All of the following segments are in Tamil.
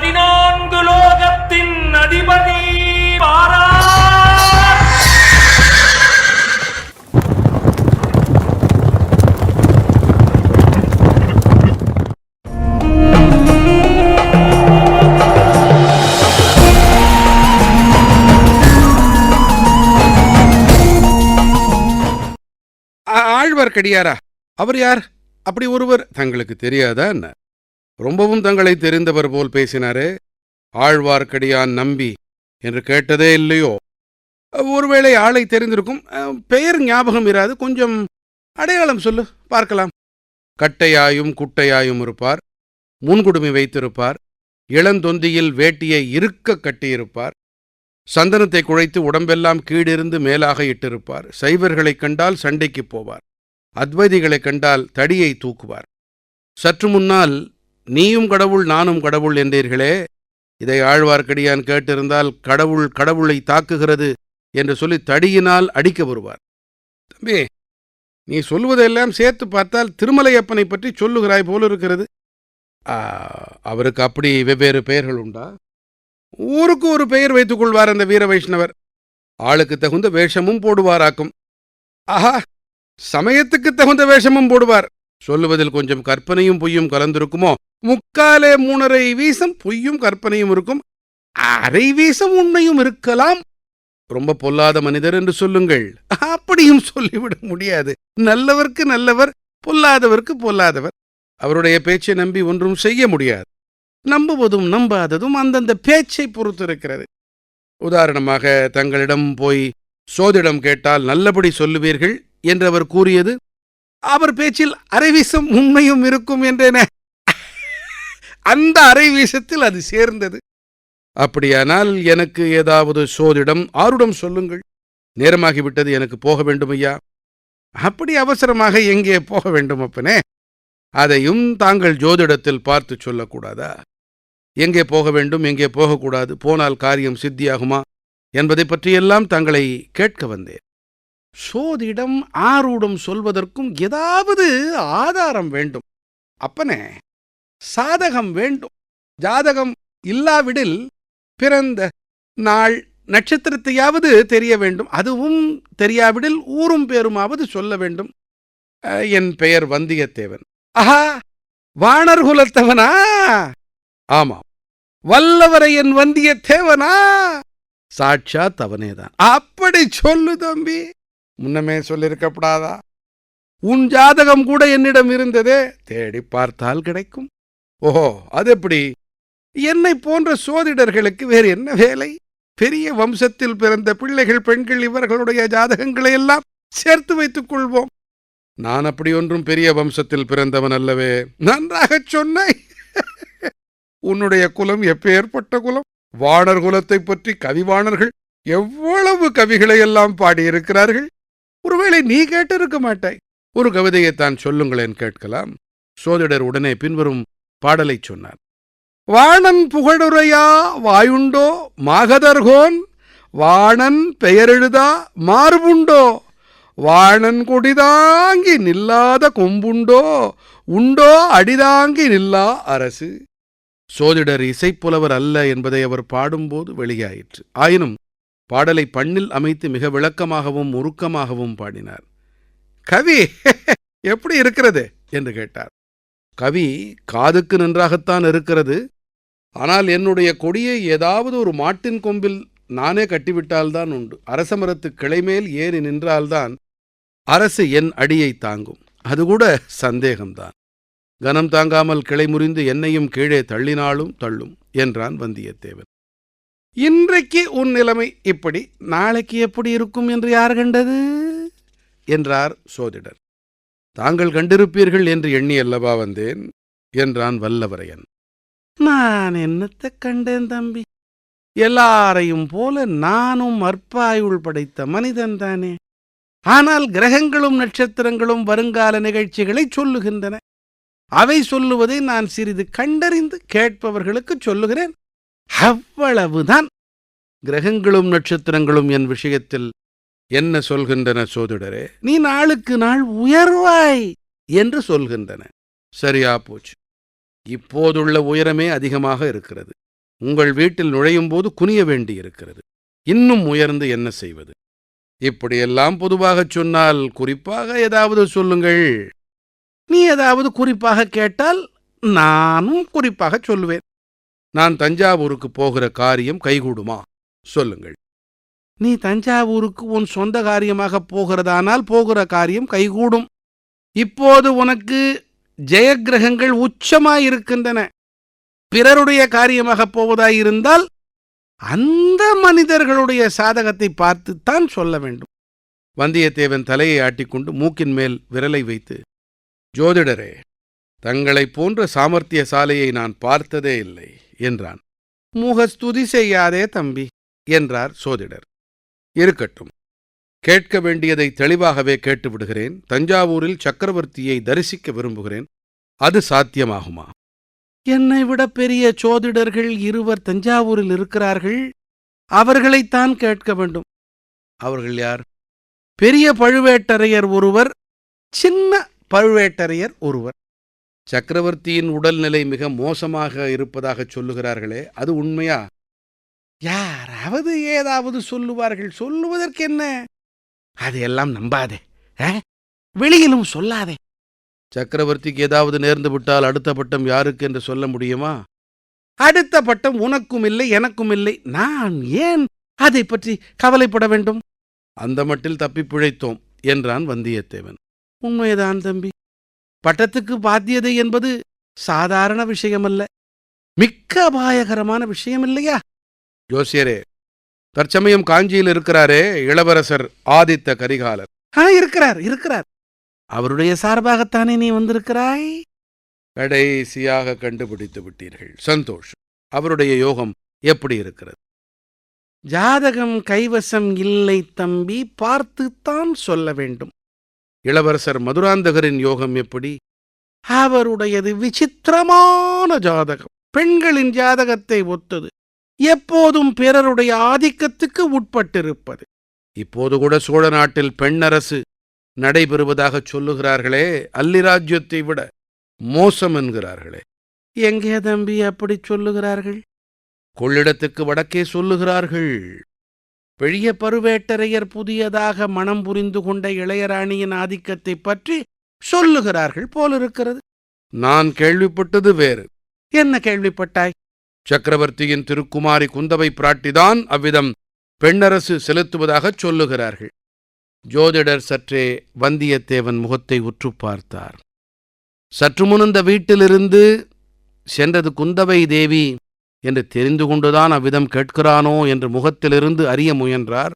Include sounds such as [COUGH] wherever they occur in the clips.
பதினான்கு லோகத்தின் அதிபதி பாரா. ஆழ்வார்க்கடியாரா? அவர் யார்? அப்படி ஒருவர் தங்களுக்கு தெரியாதா என்ன? ரொம்பவும் தங்களை தெரிந்தவர் போல் பேசினாரே. ஆழ்வார்க்கடியான் நம்பி என்று கேட்டதே இல்லையோ? ஒருவேளை ஆளை தெரிந்திருக்கும் பெயர் ஞாபகம் இராது. கொஞ்சம் அடையாளம் சொல்லு பார்க்கலாம். கட்டையாயும் குட்டையாயும் இருப்பார் முன்குடுமி வைத்திருப்பார் இளந்தொந்தியில் வேட்டியை இருக்க கட்டியிருப்பார் சந்தனத்தை குழைத்து உடம்பெல்லாம் கீழிருந்து மேலாக இட்டிருப்பார் சைவர்களைக் கண்டால் சண்டைக்குப் போவார் அத்வைதிகளைக் கண்டால் தடியை தூக்குவார். சற்று முன்னால் நீயும் கடவுள் நானும் கடவுள் என்றீர்களே. இதை ஆழ்வார்க்கடியான் கேட்டிருந்தால் கடவுள் கடவுளை தாக்குகிறது என்று சொல்லி தடியினால் அடிக்க வருவார். தம்பி நீ சொல்லுவதெல்லாம் சேர்த்து பார்த்தால் திருமலையப்பனை பற்றி சொல்லுகிறாய் போல இருக்கிறது. ஆ, அவருக்கு அப்படி வெவ்வேறு பெயர்கள் உண்டா? ஊருக்கு ஒரு பெயர் வைத்துக் கொள்வார் அந்த வீர வைஷ்ணவர். ஆளுக்கு தகுந்த வேஷமும் போடுவாராக்கும். ஆஹா சமயத்துக்கு தகுந்த வேஷமும் போடுவார். சொல்லுவதில் கொஞ்சம் கற்பனையும் பொய்யும் கலந்திருக்குமோ? முக்காலே மூணரை வீசம் பொய்யும் கற்பனையும் இருக்கும். அரை வீசம் உண்மையும் இருக்கலாம். ரொம்ப பொல்லாத மனிதர் என்று சொல்லுங்கள். அப்படியும் சொல்லிவிட முடியாது. நல்லவர்க்கு நல்லவர் பொல்லாதவர்க்கு பொல்லாதவர். அவருடைய பேச்சை நம்பி ஒன்றும் செய்ய முடியாது. நம்புவதும் நம்பாததும் அந்தந்த பேச்சை பொறுத்திருக்கிறது உதாரணமாக தங்களிடம் போய் சோதிடம் கேட்டால் நல்லபடி சொல்லுவீர்கள் என்று அவர் கூறியது அவர் பேச்சில் அரைவீசம் உண்மையும் இருக்கும் என்றேன. அந்த அரைவீசத்தில் அது சேர்ந்தது. அப்படியானால் எனக்கு ஏதாவது சோதிடம் ஆருடம் சொல்லுங்கள். நேரமாகிவிட்டது எனக்கு போக வேண்டும் ஐயா. அப்படி அவசரமாக எங்கே போக வேண்டும் அப்பனே? அதையும் தாங்கள் ஜோதிடத்தில் பார்த்து சொல்லக்கூடாதா? எங்கே போக வேண்டும் எங்கே போகக்கூடாது போனால் காரியம் சித்தியாகுமா? என்பதை பற்றியெல்லாம் தங்களை கேட்க வந்தேன். சோதிடம் ஆரூடம் சொல்வதற்கும் ஏதாவது ஆதாரம் வேண்டும். அப்பனே சாதகம் வேண்டும். ஜாதகம் இல்லாவிடில் பிறந்த நாள் நட்சத்திரத்தையாவது தெரிய வேண்டும். அதுவும் தெரியாவிடில் ஊரும் பேருமாவது சொல்ல வேண்டும். என் பெயர் வந்தியத்தேவன். ஆஹா வாணர் குலத்தவனா? ஆமாம். வல்லவரை என் வந்தியத்தேவனா? சாட்சாத் அவனேதான். அப்படி சொல்லு தம்பி. முன்னமே சொல்லியிருக்கப்படாதா? உன் ஜாதகம் கூட என்னிடம் இருந்ததே தேடி பார்த்தால் கிடைக்கும். ஓஹோ அது எப்படி என்னை போன்ற சோதிடர்களுக்கு வேறு என்ன வேலை? பெரிய வம்சத்தில் பிறந்த பிள்ளைகள் பெண்கள் இவர்களுடைய ஜாதகங்களை எல்லாம் சேர்த்து வைத்துக் கொள்வோம். நான் அப்படி ஒன்றும் பெரிய வம்சத்தில் பிறந்தவன் அல்லவே. நன்றாகச் சொன்னாய் உன்னுடைய குலம் எப்பேற்பட்ட குலம்? வாணர் குலத்தை பற்றி கவிவாணர்கள் எவ்வளவு கவிகளை எல்லாம் பாடியிருக்கிறார்கள்? ஒருவேளை நீ கேட்டிருக்க மாட்டாய். ஒரு கவிதையைத்தான் சொல்லுங்களேன் கேட்கலாம். சோதிடர் உடனே பின்வரும் பாடலைச் சொன்னார். வாணன் புகழுரையா வாயுண்டோ மாகதர்கோன்? வாணன் பெயரெழுதா மார்புண்டோ? வாணன் கொடிதாங்கி நில்லாத கொம்புண்டோ? உண்டோ அடிதாங்கி நில்லா அரசு? சோதிடர் இசைப்புலவர் அல்ல என்பதை அவர் பாடும்போது வெளியாயிற்று. ஆயினும் பாடலை பண்ணில் அமைத்து மிக விளக்கமாகவும் உருக்கமாகவும் பாடினார். கவி [LAUGHS] எப்படி இருக்கிறது? என்று கேட்டார். கவி காதுக்கு நன்றாகத்தான் இருக்கிறது. ஆனால் என்னுடைய கொடியை ஏதாவது ஒரு மாட்டின் கொம்பில் நானே கட்டிவிட்டால்தான் உண்டு. அரசமரத்து கிளைமேல் ஏறி நின்றால்தான் அரசு என் அடியை தாங்கும். அது கூட சந்தேகம்தான். கனம் தாங்காமல் கிளை முறிந்து என்னையும் கீழே தள்ளினாலும் தள்ளும் என்றான் வந்தியத்தேவன். இன்றைக்கு உன் நிலைமை இப்படி நாளைக்கு எப்படி இருக்கும் என்று யார் கண்டது? என்றார் சோதிடர். தாங்கள் கண்டிருப்பீர்கள் என்று எண்ணி அல்லவா வந்தேன் என்றான் வல்லவரையன். நான் என்னத்தை கண்டேன் தம்பி? எல்லாரையும் போல நானும் அற்பாயுள் படைத்த மனிதன் தானே. ஆனால் கிரகங்களும் நட்சத்திரங்களும் வருங்கால நிகழ்ச்சிகளை சொல்லுகின்றன. அவை சொல்லுவதை நான் சிறிது கண்டறிந்து கேட்பவர்களுக்கு சொல்லுகிறேன். அவ்வளவுதான். கிரகங்களும் நட்சத்திரங்களும் என் விஷயத்தில் என்ன சொல்கின்றன சோதிடரே நீ நாளுக்கு நாள் உயர்வாய் என்று சொல்கின்றன. சரியா போச்சு. இப்போதுள்ள உயரமே அதிகமாக இருக்கிறது. உங்கள் வீட்டில் நுழையும் போது குனிய வேண்டியிருக்கிறது. இன்னும் உயர்ந்து என்ன செய்வது? இப்படியெல்லாம் பொதுவாகச் சொன்னால் குறிப்பாக ஏதாவது சொல்லுங்கள். நீ ஏதாவது குறிப்பாக கேட்டால் நானும் குறிப்பாக சொல்லுவேன் நான் தஞ்சாவூருக்கு போகிற காரியம் கைகூடுமா? சொல்லுங்கள். நீ தஞ்சாவூருக்கு உன் சொந்த காரியமாக போகிறதானால் போகிற காரியம் கைகூடும். இப்போது உனக்கு ஜெயக்கிரகங்கள் உச்சமாயிருக்கின்றன பிறருடைய காரியமாக போவதாயிருந்தால் அந்த மனிதர்களுடைய சாதகத்தை பார்த்துத்தான் சொல்ல வேண்டும். வந்தியத்தேவன் தலையை ஆட்டிக்கொண்டு மூக்கின் மேல் விரலை வைத்து ஜோதிடரே தங்களைப் போன்ற சாமர்த்தியசாலையை நான் பார்த்ததே இல்லை என்றான். முகஸ்துதி செய்யாதே தம்பி என்றார் சோதிடர். இருக்கட்டும். கேட்க வேண்டியதை தெளிவாகவே கேட்டு விடுகிறேன். தஞ்சாவூரில் சக்கரவர்த்தியை தரிசிக்க விரும்புகிறேன். அது சாத்தியமாகுமா? என்னை விட பெரிய சோதிடர்கள் இருவர் தஞ்சாவூரில் இருக்கிறார்கள். அவர்களைத்தான் கேட்க வேண்டும். அவர்கள் யார்? பெரிய பழுவேட்டரையர் ஒருவர் சின்ன பழுவேட்டரையர் ஒருவர். சக்கரவர்த்தியின் உடல்நிலை மிக மோசமாக இருப்பதாக சொல்லுகிறார்களே அது உண்மையா? யாராவது ஏதாவது சொல்லுவார்கள் சொல்லுவதற்கு என்ன அதையெல்லாம் நம்பாதே வெளியிலும் சொல்லாதே. சக்கரவர்த்திக்கு ஏதாவது நேர்ந்து விட்டால் அடுத்த பட்டம் யாருக்கு என்று சொல்ல முடியுமா? அடுத்த பட்டம் உனக்கும் இல்லை எனக்கும் இல்லை. நான் ஏன் அதை பற்றி கவலைப்பட வேண்டும்? அந்த மட்டில் தப்பிப் பிழைத்தோம் என்றான் வந்தியத்தேவன். உண்மைதான் தம்பி. பட்டத்துக்கு பாத்தியதை என்பது சாதாரண விஷயமல்ல. மிக்க அபாயகரமான விஷயம் இல்லையா ஜோசியரே தற்சமயம் காஞ்சியில் இருக்கிறாரே இளவரசர் ஆதித்த கரிகாலர். ஆ இருக்கிறார் இருக்கிறார். அவருடைய சார்பாகத்தானே நீ வந்திருக்கிறாய்? கடைசியாக கண்டுபிடித்து விட்டீர்கள். சந்தோஷம் அவருடைய யோகம் எப்படி இருக்கிறது? ஜாதகம் கைவசம் இல்லை தம்பி பார்த்துத்தான் சொல்ல வேண்டும். இளவரசர் மதுராந்தகரின் யோகம் எப்படி? அவருடையது விசித்திரமான ஜாதகம். பெண்களின் ஜாதகத்தை ஒத்தது. எப்போதும் பிறருடைய ஆதிக்கத்துக்கு உட்பட்டிருப்பது. இப்போது கூட சோழ நாட்டில் பெண்ணரசு நடைபெறுவதாகச் சொல்லுகிறார்களே அல்லிராஜ்யத்தை விட மோசம் என்கிறார்களே. எங்கே தம்பி அப்படி சொல்லுகிறார்கள்? கொள்ளிடத்துக்கு வடக்கே சொல்லுகிறார்கள். பெரிய பருவேட்டரையர் புதியதாக மனம் புரிந்து கொண்ட இளையராணியின் ஆதிக்கத்தை பற்றி சொல்லுகிறார்கள் போலிருக்கிறது. நான் கேள்விப்பட்டது வேறு. என்ன கேள்விப்பட்டாய்? சக்கரவர்த்தியின் திருக்குமாரி குந்தவை பிராட்டிதான் அவ்விதம் பெண்ணரசு செலுத்துவதாகச் சொல்லுகிறார்கள். ஜோதிடர் சற்றே வந்தியத்தேவன் முகத்தை உற்று பார்த்தார். சற்று முனந்த வீட்டிலிருந்து சென்றது குந்தவை தேவி. என்று தெரிந்து கொண்டுதான் அவ்விதம் கேட்கிறானோ என்று முகத்திலிருந்து அறிய முயன்றார்.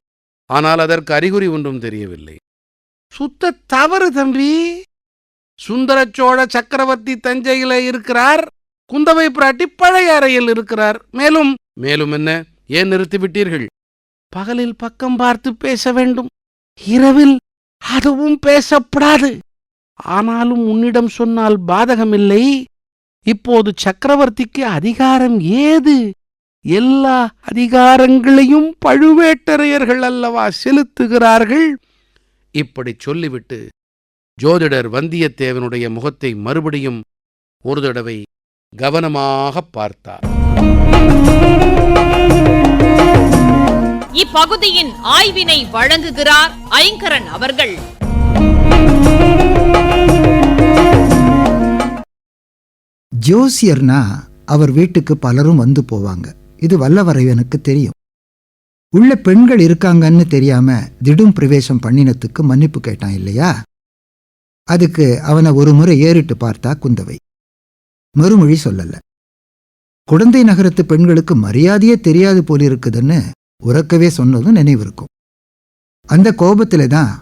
ஆனால் அதற்கு அறிகுறி ஒன்றும் தெரியவில்லை. சுத்த தவறு தம்பி. சுந்தரச்சோழ சக்கரவர்த்தி தஞ்சையில இருக்கிறார். குந்தவை பிராட்டி பழைய அறையில் இருக்கிறார். மேலும் மேலும் என்ன? ஏன் நிறுத்திவிட்டீர்கள்? பகலில் பக்கம் பார்த்து பேச வேண்டும். இரவில் அதுவும் பேசப்படாது. ஆனாலும் உன்னிடம் சொன்னால் பாதகமில்லை. இப்போது சக்கரவர்த்திக்கு அதிகாரம் ஏது? எல்லா அதிகாரங்களையும் பழுவேட்டரையர்கள் அல்லவா செலுத்துகிறார்கள்? இப்படி சொல்லிவிட்டு ஜோதிடர் வந்தியத்தேவனுடைய முகத்தை மறுபடியும் ஒரு தடவை கவனமாகப் பார்த்தார். இப்பகுதியின் ஆய்வினை வழங்குகிறார் ஐங்கரன் அவர்கள். ஜோசியர்னா அவர் வீட்டுக்கு பலரும் வந்து போவாங்க. இது வல்லவரையனுக்கு தெரியும். உள்ள பெண்கள் இருக்காங்கன்னு தெரியாம திடும் பிரவேசம் பண்ணினத்துக்கு மன்னிப்பு கேட்டான் இல்லையா? அதுக்கு அவனை ஒரு முறை ஏறிட்டு பார்த்தா குந்தவை. மறுமொழி சொல்லல. குழந்தை நகரத்து பெண்களுக்கு மரியாதையே தெரியாது போலிருக்குதுன்னு உறக்கவே சொன்னதும் நினைவிருக்கும். அந்த கோபத்தில் தான்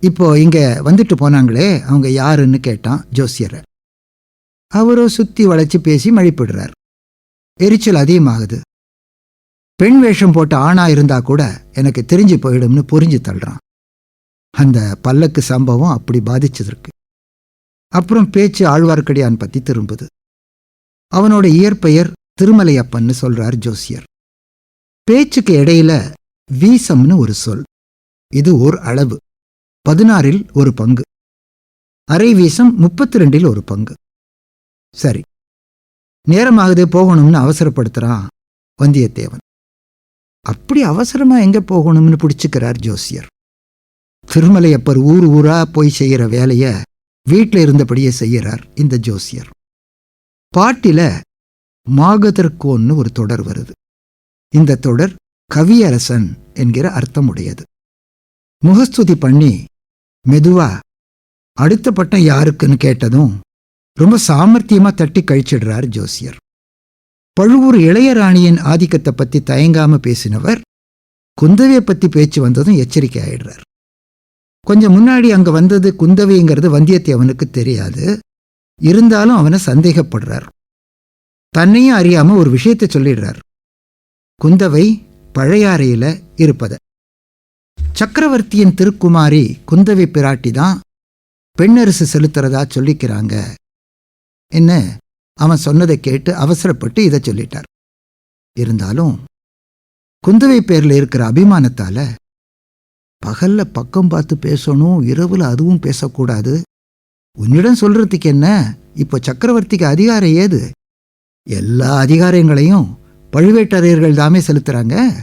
இப்போ இங்க வந்துட்டு போனாங்களே அவங்க யாருன்னு கேட்டான் ஜோசியரை. அவரோ சுத்தி வளைச்சு பேசி மழிப்பிடுறார். எரிச்சல் அதிகமாகுது. பெண் வேஷம் போட்ட ஆணா இருந்தா கூட எனக்கு தெரிஞ்சு போயிடும்னு புரிஞ்சு தள்ளுறான். அந்த பல்லக்கு சம்பவம் அப்படி பாதிச்சதற்கு. அப்புறம் பேச்சு ஆழ்வார்க்கடியான் பத்தி திரும்புது. அவனோட இயற்பெயர் திருமலையப்பன்னு சொல்றார் ஜோசியர். பேச்சுக்கு இடையில வீசம்னு ஒரு சொல். இது ஓர் அளவு. பதினாறில் ஒரு பங்கு. அரை வீசம் முப்பத்தி ரெண்டில் ஒரு பங்கு. சரி. நேரமாகுது போகணும்னு அவசரப்படுத்துறான் வந்தியத்தேவன். அப்படி அவசரமா எங்க போகணும்னு பிடிச்சுக்கிறார் ஜோசியர். திருமலையப்பர் ஊர் ஊரா போய் செய்யற வேலைய வீட்டில் இருந்தபடியே செய்யறார் இந்த ஜோசியர். பாட்டில மாகதர்கோன்னு ஒரு தொடர் வருது. இந்த தொடர் கவியரசன் என்கிற அர்த்தமுடையது. முகஸ்துதி பண்ணி மெதுவா அடுத்த பட்டம் யாருக்குன்னு கேட்டதும் ரொம்ப சாமர்த்தியமாக தட்டி கழிச்சிடுறார் ஜோசியர். பழுவூர் இளையராணியின் ஆதிக்கத்தை பற்றி தயங்காமல் பேசினவர் குந்தவையை பற்றி பேச்சு வந்ததும் எச்சரிக்கை ஆயிடுறார். கொஞ்சம் முன்னாடி அங்கே வந்தது குந்தவைங்கிறது வந்தியத்தேவனுக்கு தெரியாது. இருந்தாலும் அவனை சந்தேகப்படுறார். தன்னையும் அறியாமல் ஒரு விஷயத்தை சொல்லிடுறார். குந்தவை பழையாறையில் இருப்பத. சக்கரவர்த்தியின் திருக்குமாரி குந்தவை பிராட்டி தான் பெண்ணரசு செலுத்துறதா சொல்லிக்கிறாங்க. என்ன? அவன் சொன்னதை கேட்டு அவசரப்பட்டு இதை சொல்லிட்டார். இருந்தாலும் குந்தவை பேரில் இருக்கிற அபிமானத்தால பகல்ல பக்கம் பார்த்து பேசணும் இரவுல அதுவும் பேசக்கூடாது. உன்னிடம் சொல்றதுக்கு என்ன? இப்போ சக்கரவர்த்திக்கு அதிகாரம் ஏது? எல்லா அதிகாரங்களையும் பழுவேட்டரையர்கள் தாமே செலுத்துறாங்க.